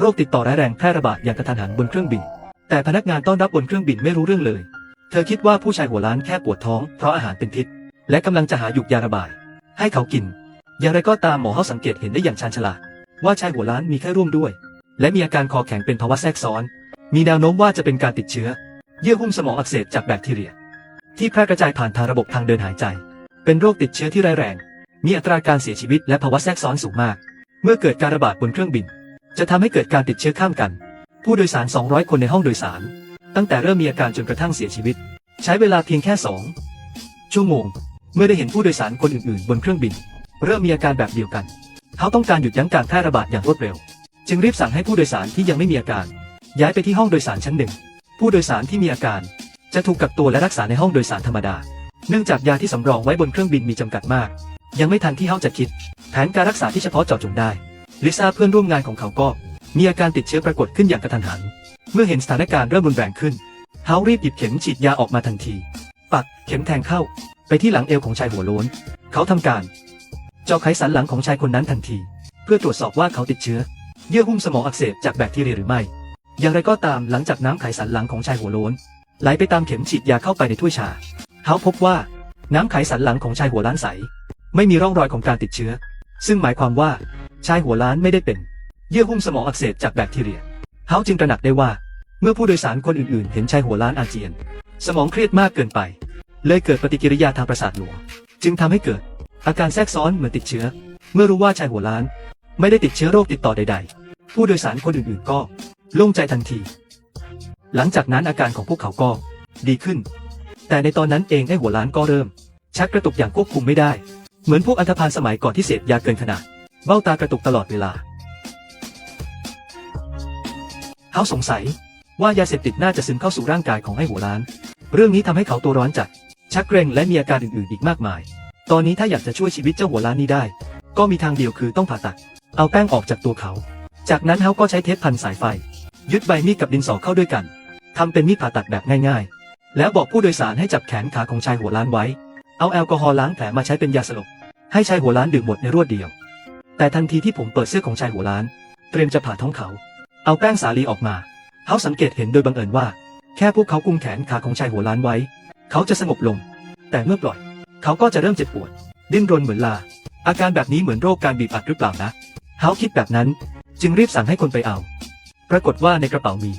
โรคติดต่อร้ายแรงแพร่ระบาดอย่างกระทันหันบนเครื่องบิน แต่พนักงานต้อนรับบนเครื่องบินไม่รู้เรื่องเลย เธอคิดว่าผู้ชายหัวล้านแค่ปวดท้องเพราะอาหารเป็นพิษ และกำลังจะหาหยุกยาระบาย ให้เขากิน อย่างไรก็ตามหมอเขาสังเกตเห็นได้อย่างชาญฉลาด ว่าชายหัวล้านมีไข้ร่วมด้วย และมีอาการคอแข็งเป็นภาวะแทรกซ้อน มีแนวโน้มว่าจะเป็นการติดเชื้อ เยื่อหุ้มสมองอักเสบจากแบคทีเรีย ที่แพร่กระจายผ่านทางระบบทางเดินหายใจ เป็นโรคติดเชื้อที่ร้ายแรง มีอัตราการเสียชีวิตและภาวะแทรกซ้อนสูงมาก เมื่อเกิดการระบาดบนเครื่องบิน จะทำให้เกิดการติดเชื้อข้ามกัน ผู้โดยสาร 200 คนในห้องโดยสาร ตั้งแต่เริ่มมีอาการจนกระทั่งเสียชีวิต ใช้เวลาเพียงแค่ 2 ชั่วโมง เมื่อได้เห็นผู้โดยสารคนอื่นๆ บนเครื่องบิน เริ่มมีอาการแบบเดียวกัน เขาต้องการหยุดยั้งการแพร่ระบาดอย่างรวดเร็ว จึงรีบสั่งให้ผู้โดยสารที่ยังไม่มีอาการ ย้ายไปที่ห้องโดยสารชั้นหนึ่งผู้โดยสารที่มีอาการ จะถูกกักตัวและรักษาในห้องโดยสารธรรมดา เนื่องจากยาที่สำรองไว้บนเครื่องบินมีจำกัดมาก ยังไม่ทันที่เขาจะคิด แผนการรักษาที่เฉพาะเจาะจงได้ ลิซ่าเพื่อนร่วมงานของเขาก็ มีอาการติดเชื้อปรากฏขึ้นอย่างกระทันหัน เมื่อเห็นสถานการณ์เริ่มรุนแรงขึ้นเขารีบหยิบเข็มฉีดยาออกมาทันที ปักเข็มแทงเข้า ไปที่หลังเอวของชายหัวโล้น เขาทำการ เจาะไขสันหลังของชายคนนั้นทันที เพื่อตรวจสอบว่าเขาติดเชื้อ เยื่อหุ้มสมองอักเสบจากแบคทีเรียหรือไม่ อย่างไรก็ตามหลังจากน้ำไขสันหลังของชายหัวโล้นไหลไปตามเข็มฉีดยาเข้าไปในถ้วยชาเขาพบว่าน้ำไขสันหลังของชายหัวล้านใส ไม่มีร่องรอยของการติดเชื้อ ซึ่งหมายความว่า ชายหัวล้านไม่ได้เป็น เยื่อหุ้มสมองอักเสบจากแบคทีเรีย เขาจึงตระหนักได้ว่า เมื่อผู้โดยสารคนอื่นๆ เห็นชายหัวล้านอาเจียน สมองเครียดมากเกินไป เลยเกิดปฏิกิริยาทางประสาทหลวงจึงทำให้เกิด อาการแทรกซ้อนเหมือนติดเชื้อ เมื่อรู้ว่าชายหัวล้าน ไม่ได้ติดเชื้อโรคติดต่อใด ๆ ผู้โดยสารคนอื่นๆก็โล่งใจทันที หลังจากนั้นอาการของพวกเขาก็ดีขึ้น แต่ในตอนนั้นเองไอ้หัวล้านก็เริ่ม ชักกระตุกอย่างควบคุมไม่ได้ เหมือนพวกอันธพาลสมัยก่อนที่เสพยาเกินขนาด เบ้าตากระตุกตลอดเวลา เขาสงสัย ว่ายาเสพติดน่าจะซึมเข้าสู่ร่างกายของไอ้หัวล้าน เรื่องนี้ทำให้เขาตัวร้อนจัด ชักเกร็งและมีอาการอื่นๆอีกมากมาย ตอนนี้ถ้าอยากจะช่วยชีวิตเจ้าหัวล้านนี้ได้ ก็มีทางเดียวคือต้องผ่าตัด เอาแป้งออกจากตัวเขา จากนั้นเขาก็ใช้เทปพันสายไฟ ยึดใบมีดกับดินสอเข้าด้วยกันทำเป็นมีดผ่าตัดแบบง่ายๆ แล้วบอกผู้โดยสารให้จับแขนขาของชายหัวล้านไว้ เอาแอลกอฮอล์ล้างแผลมาใช้เป็นยาสลบให้ชายหัวล้านดื่มหมดในรวดเดียว แต่ทันทีที่ผมเปิดเสื้อของชายหัวล้าน เตรียมจะผ่าท้องเขา เอาแป้งสาลีออกมา เขาสังเกตเห็นโดยบังเอิญว่า แค่พวกเขากุมแขนขาของชายหัวล้านไว้ เขาจะสงบลง แต่เมื่อปล่อย เขาก็จะเริ่มเจ็บปวด ดิ้นรนเหมือนลา อาการแบบนี้เหมือนโรคการบีบอัดหรือเปล่านะเขาคิดแบบนั้นจึงรีบสั่งให้คนไปเอา ปรากฏว่าในกระเป๋ามี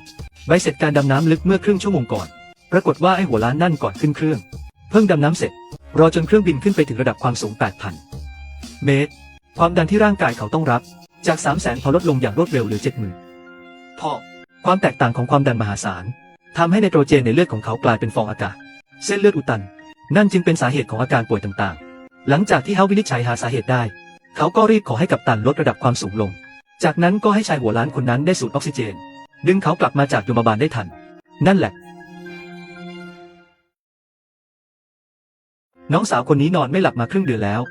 ใบเสร็จการดำน้ำลึกเมื่อครึ่งชั่วโมงก่อน ปรากฏว่าไอ้หัวล้านนั่นก่อนขึ้นเครื่อง เพิ่งดำน้ำเสร็จ รอจนเครื่องบินขึ้นไปถึงระดับความสูง 8,000 เมตร ความดันที่ร่างกายเขาต้องรับ จาก 3 0 0 0 0 0พอลดลงอย่างรวดเร็วเหลือ 70,000พอความแตกต่างของความดันมหาศาลทำให้ไนโตรเจนในเลือดของเขากลายเป็นฟองอากาศ เส้นเลือดอุดตัน นั่นจึงเป็นสาเหตุของอาการป่วยต่างๆ หลังจากที่เขาวินิจฉัยหาสาเหตุได้ เขาก็รีบขอให้กัปตันลดระดับความสูงลง จากนั้นก็ให้ชายหัวล้านคนนั้นได้สูดออกซิเจน ดึงเขากลับมาจากโยมบาลได้ทัน นั่นแหละ น้องสาวคนนี้นอนไม่หลับมาครึ่งเดือนแล้ว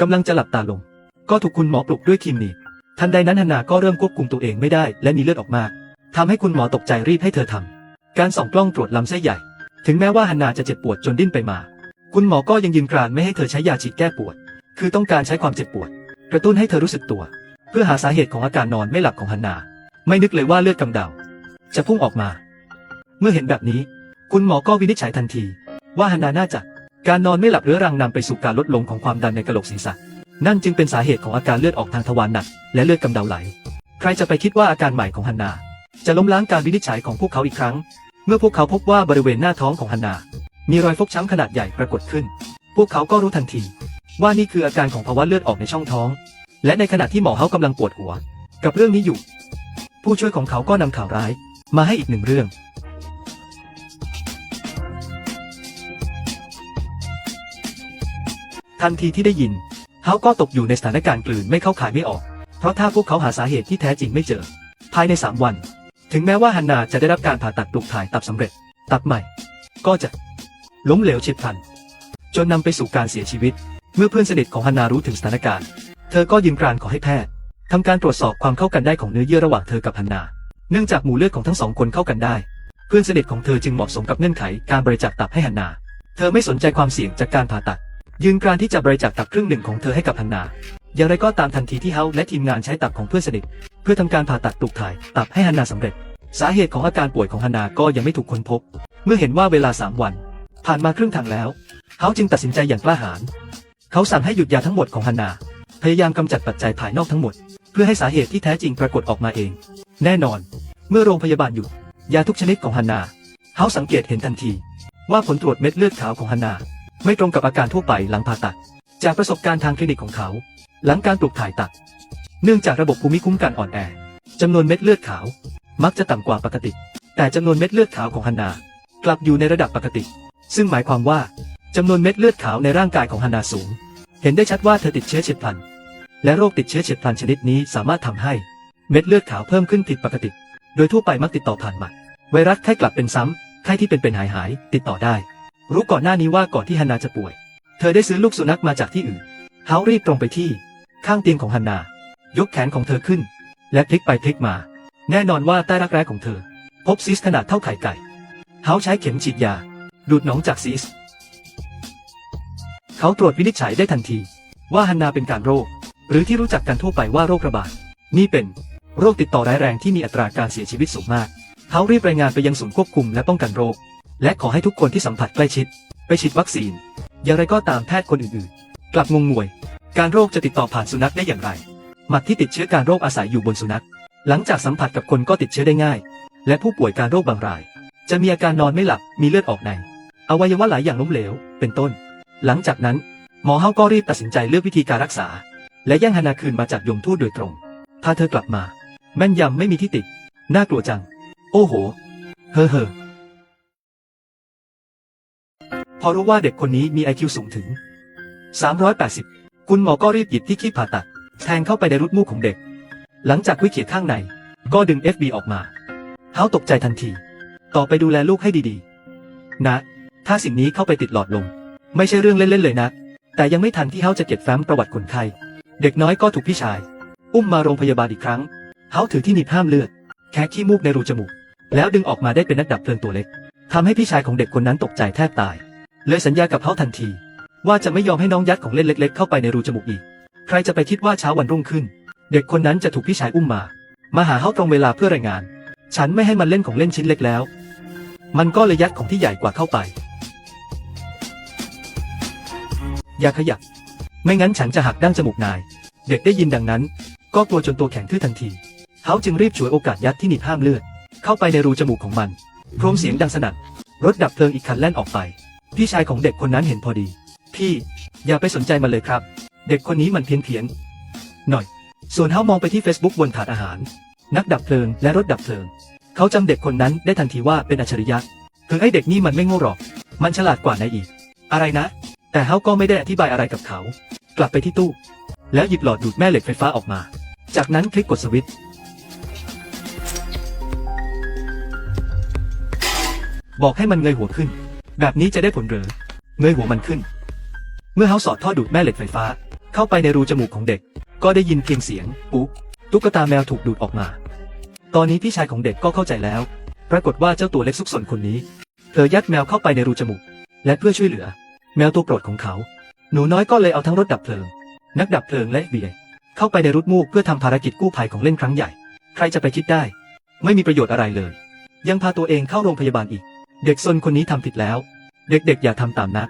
กำลังจะหลับตาลง ก็ถูกคุณหมอปลุกด้วยคีมนีบทันใดนั้นฮันนาก็เริ่มควบคุมตัวเองไม่ได้และมีเลือดออกมากทำให้คุณหมอตกใจรีบให้เธอทำการส่องกล้องตรวจลำไส้ใหญ่ ถึงแม้ว่าฮันนาจะเจ็บปวดจนดิ้นไปมา คุณหมอก็ยังยืนกรานไม่ให้เธอใช้ยาฉีดแก้ปวด คือต้องการใช้ความเจ็บปวด กระตุ้นให้เธอรู้สึกตัว เพื่อหาสาเหตุของอาการนอนไม่หลับของฮันนา ไม่นึกเลยว่าเลือดกำเดา จะพุ่งออกมา เมื่อเห็นแบบนี้ คุณหมอก็วินิจฉัยทันที ว่าฮันนาน่าจะการนอนไม่หลับเรื้อรังนำไปสู่การลดลงของความดันในกระโหลกศีรษะ นั่นจึงเป็นสาเหตุของอาการเลือดออกทางทวารหนัก และเลือดกำเดาไหล ใครจะไปคิดว่าอาการใหม่ของฮันนา จะล้มล้างการวินิจฉัยของพวกเขาอีกครั้ง เมื่อพวกเขาพบว่าบริเวณหน้าท้องของฮันนา มีรอยฟกช้ำขนาดใหญ่ปรากฏขึ้น พวกเขาก็รู้ทันที ว่านี่คืออาการของภาวะเลือดออกในช่องท้อง และในขณะที่หมอเขากำลังปวดหัว กับเรื่องนี้อยู่ ผู้ช่วยของเขาก็นำข่าวร้าย มาให้อีกหนึ่งเรื่องทันทีที่ได้ยิน เขาก็ตกอยู่ในสถานการณ์กลืนไม่เข้าขายไม่ออก เพราะถ้าพวกเขาหาสาเหตุที่แท้จริงไม่เจอ ภายใน 3 วัน ถึงแม้ว่าฮันนาจะได้รับการผ่าตัดปลูกถ่ายตับสำเร็จ ตับใหม่ ก็จะล้มเหลวเฉียบพลัน จนนำไปสู่การเสียชีวิต เมื่อเพื่อนสนิทของฮันนารู้ถึงสถานการณ์ เธอก็ยืนกรานขอให้แพทย์ทำการตรวจสอบความเข้ากันได้ของเนื้อเยื่อระหว่างเธอกับฮันนาเนื่องจากหมู่เลือดของทั้งสองคนเข้ากันได้ เพื่อนสนิทของเธอจึงเหมาะสมกับเงื่อนไขการบริจาคตับให้ฮันนา เธอไม่สนใจความเสี่ยงจากการผ่าตัด ยืนกรานที่จะบริจาคตับครึ่งหนึ่งของเธอให้กับฮันนาอย่างไรก็ตามทันทีที่เฮาและทีมงานใช้ตับของเพื่อนสนิทเพื่อทำการผ่าตัดปลูกถ่าย ตับให้ฮันนาสำเร็จ สาเหตุของอาการป่วยของฮันนาก็ยังไม่ถูกค้นพบ เมื่อเห็นว่าเวลาสามวัน ผ่านมาครึ่งทางแล้วเขาจึงตัดสินใจอย่างกล้าหาญเขาสั่งให้หยุดยาทั้งหมดของฮันนาพยายามกำจัดปัจจัยภายนอกทั้งหมด เพื่อให้สาเหตุที่แท้จริงปรากฏออกมาเอง แน่นอน เมื่อโรงพยาบาลหยุดยาทุกชนิดของฮันนาเขาสังเกตเห็นทันที ว่าผลตรวจเม็ดเลือดขาวของฮันนา ไม่ตรงกับอาการทั่วไปหลังผ่าตัด จากประสบการณ์ทางคลินิกของเขา หลังการปลูกถ่ายตับเนื่องจากระบบภูมิคุ้มกันอ่อนแอจำนวนเม็ดเลือดขาว มักจะต่ำกว่าปกติ แต่จำนวนเม็ดเลือดขาวของฮันนากลับอยู่ในระดับปกติ ซึ่งหมายความว่าจำนวนเม็ดเลือดขาวในร่างกายของฮันนาสูง เห็นได้ชัดว่าเธอติดเชื้อเฉียบพลัน และโรคติดเชื้อเฉียบพลันชนิดนี้สามารถทำให้เม็ดเลือดขาวเพิ่มขึ้นผิดปกติ โดยทั่วไปมักติดต่อผ่านหมัด ไวรัสไข้กลับเป็นซ้ำไข้ที่เป็นเป็นหายหายติดต่อได้ รู้ก่อนหน้านี้ว่าก่อนที่ฮันนาจะป่วย เธอได้ซื้อลูกสุนัขมาจากที่อื่นเขารีบตรงไปที่ ข้างเตียงของฮันนา ยกแขนของเธอขึ้น และพลิกไปพลิกมา แน่นอนว่าใต้รักแร้ของเธอ พบซีสขนาดเท่าไข่ไก่เขาใช้เข็มฉีดยา ดูดหนองจากซีสเขาตรวจวินิจฉัยได้ทันที ว่าฮันนาเป็นการโรค หรือที่รู้จักกันทั่วไปว่าโรคระบาด นี่เป็นโรคติดต่อร้ายแรงที่มีอัตราการเสียชีวิตสูงมาก เขารีบรายงานไปยังศูนย์ควบคุมและป้องกันโรค และขอให้ทุกคนที่สัมผัสใกล้ชิด ไปฉีดวัคซีน อย่างไรก็ตามแพทย์คนอื่นๆ กลับงงงวย การโรคจะติดต่อผ่านสุนัขได้อย่างไร หมัดที่ติดเชื้อการโรคอาศัยอยู่บนสุนัข หลังจากสัมผัสกับคนก็ติดเชื้อได้ง่าย และผู้ป่วยการโรคบางราย จะมีอาการนอนไม่หลับ มีเลือดออกใน อวัยวะหลายอย่างล้มเหลว เป็นต้น หลังจากนั้น หมอเฮาก็รีบตัดสินใจเลือกวิธีการรักษา และแย่งฮานาคืนมาจากยมทูตโดยตรง พาเธอกลับมา แม่นยำไม่มีที่ติด น่ากลัวจัง โอ้โห เฮ้อเฮ้อ พอรู้ว่าเด็กคนนี้มี IQ สูงถึง 380 คุณหมอก็รีบหยิบที่คีบผ่าตัด แทงเข้าไปในรุดมูกของเด็ก หลังจากวิขีดข้างใน ก็ดึง FB ออกมาเขาตกใจทันที ต่อไปดูแลลูกให้ดีๆ นะ ถ้าสิ่งนี้เข้าไปติดหลอดลม ไม่ใช่เรื่องเล่นๆเลยนะ แต่ยังไม่ทันที่เขาจะเก็บแฟ้มประวัติคนไข้ เด็กน้อยก็ถูกพี่ชาย อุ้มมาโรงพยาบาลอีกครั้งเขาถือที่หนีบห้ามเลือด แค่ขี้มูกในรูจมูก แล้วดึงออกมาได้เป็นนักดับเพลิงตัวเล็กทำให้พี่ชายของเด็กคนนั้นตกใจแทบตาย เลยสัญญากับเขาทันที ว่าจะไม่ยอมให้น้องยัดของเล่นเล็ก ๆ เข้าไปในรูจมูกอีก ใครจะไปคิดว่าเช้าวันรุ่งขึ้น เด็กคนนั้นจะถูกพี่ชายอุ้มมา มาหาเขาตรงเวลาเพื่อรายงาน ฉันไม่ให้มันเล่นของเล่นชิ้นเล็กแล้ว มันก็เลยยัดของที่ใหญ่กว่าเข้าไป อย่าขยับ ไม่งั้นฉันจะหักดั้งจมูกนาย เด็กได้ยินดังนั้น ก็กลัวจนตัวแข็งทื่อทันทีเขาจึงรีบฉวยโอกาสยัดที่หนีบห้ามเลือด เข้าไปในรูจมูกของมันโครมเสียงดังสนั่นรถดับเพลิงอีกคันแล่นออกไป พี่ชายของเด็กคนนั้นเห็นพอดี พี่ อย่าไปสนใจมันเลยครับ เด็กคนนี้มันเพี้ยนเพียนๆหน่อย ส่วนเขามองไปที่ Facebook บนถาดอาหาร นักดับเพลิงและรถดับเพลิง เขาจำเด็กคนนั้นได้ทันทีว่าเป็นอัจฉริยะคือไอ้เด็กนี่มันไม่โง่หรอก มันฉลาดกว่านายอีก อะไรนะ แต่เขาก็ไม่ได้อธิบายอะไรกับเขา กลับไปที่ตู้ แล้วหยิบหลอดดูดแม่เหล็กไฟฟ้าออกมา จากนั้นคลิกกดสวิตช์บอกให้มันเงยหัวขึ้น แบบนี้จะได้ผลเหรือเงยหัวมันขึ้น เมื่อเขาสอดท่อดูดแม่เหล็กไฟฟ้า เข้าไปในรูจมูกของเด็ก ก็ได้ยินเพียงเสียงปุ๊บตุ๊กตาแมวถูกดูดออกมา ตอนนี้พี่ชายของเด็กก็เข้าใจแล้ว ปรากฏว่าเจ้าตัวเล็กซุกซนคนนี้เผลอยัดแมวเข้าไปในรูจมูก และเพื่อช่วยเหลือ แมวตัวโปรดของเขา หนูน้อยก็เลยเอาทั้งรถดับเพลิง นักดับเพลิงและเบียเข้าไปในรุดมูกเพื่อทำภารกิจกู้ภัยของเล่นครั้งใหญ่ ใครจะไปคิดได้ ไม่มีประโยชน์อะไรเลย ยังพาตัวเองเข้าโรงพยาบาลอีก เด็กซนคนนี้ทำผิดแล้ว เด็กๆอย่าทำตามนะ